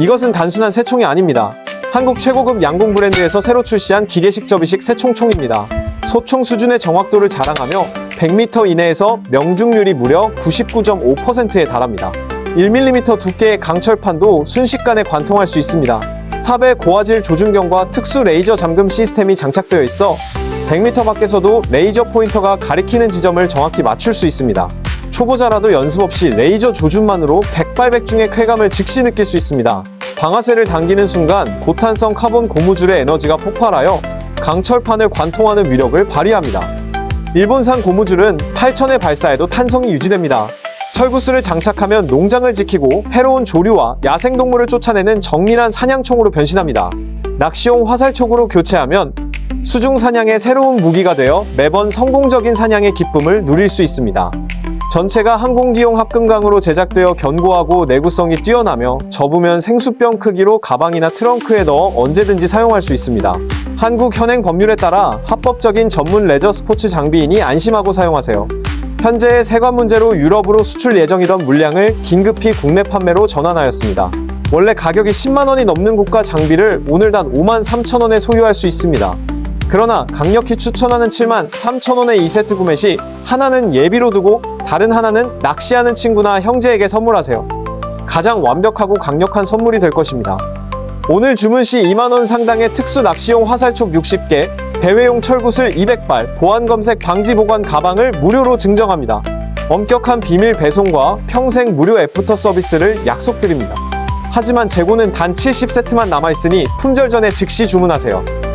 이것은 단순한 새총이 아닙니다. 한국 최고급 양궁 브랜드에서 새로 출시한 기계식 접이식 새총총입니다. 소총 수준의 정확도를 자랑하며 100m 이내에서 명중률이 무려 99.5%에 달합니다. 1mm 두께의 강철판도 순식간에 관통할 수 있습니다. 삽의 고화질 조준경과 특수 레이저 잠금 시스템이 장착되어 있어 100m 밖에서도 레이저 포인터가 가리키는 지점을 정확히 맞출 수 있습니다. 초보자라도 연습 없이 레이저 조준만으로 백발백중의 쾌감을 즉시 느낄 수 있습니다. 방아쇠를 당기는 순간 고탄성 카본 고무줄의 에너지가 폭발하여 강철판을 관통하는 위력을 발휘합니다. 일본산 고무줄은 8천에 발사해도 탄성이 유지됩니다. 철구스를 장착하면 농장을 지키고 해로운 조류와 야생동물을 쫓아내는 정밀한 사냥총으로 변신합니다. 낚시용 화살촉으로 교체하면 수중 사냥의 새로운 무기가 되어 매번 성공적인 사냥의 기쁨을 누릴 수 있습니다. 전체가 항공기용 합금강으로 제작되어 견고하고 내구성이 뛰어나며 접으면 생수병 크기로 가방이나 트렁크에 넣어 언제든지 사용할 수 있습니다. 한국 현행 법률에 따라 합법적인 전문 레저 스포츠 장비이니 안심하고 사용하세요. 현재의 세관 문제로 유럽으로 수출 예정이던 물량을 긴급히 국내 판매로 전환하였습니다. 원래 가격이 10만 원이 넘는 고가 장비를 오늘 단 5만 3천 원에 소유할 수 있습니다. 그러나 강력히 추천하는 7만 3천 원의 2세트 구매 시 하나는 예비로 두고 다른 하나는 낚시하는 친구나 형제에게 선물하세요. 가장 완벽하고 강력한 선물이 될 것입니다. 오늘 주문 시 2만원 상당의 특수 낚시용 화살촉 60개, 대회용 철구슬 200발, 보안 검색 방지 보관 가방을 무료로 증정합니다. 엄격한 비밀 배송과 평생 무료 애프터 서비스를 약속드립니다. 하지만 재고는 단 70세트만 남아있으니 품절 전에 즉시 주문하세요.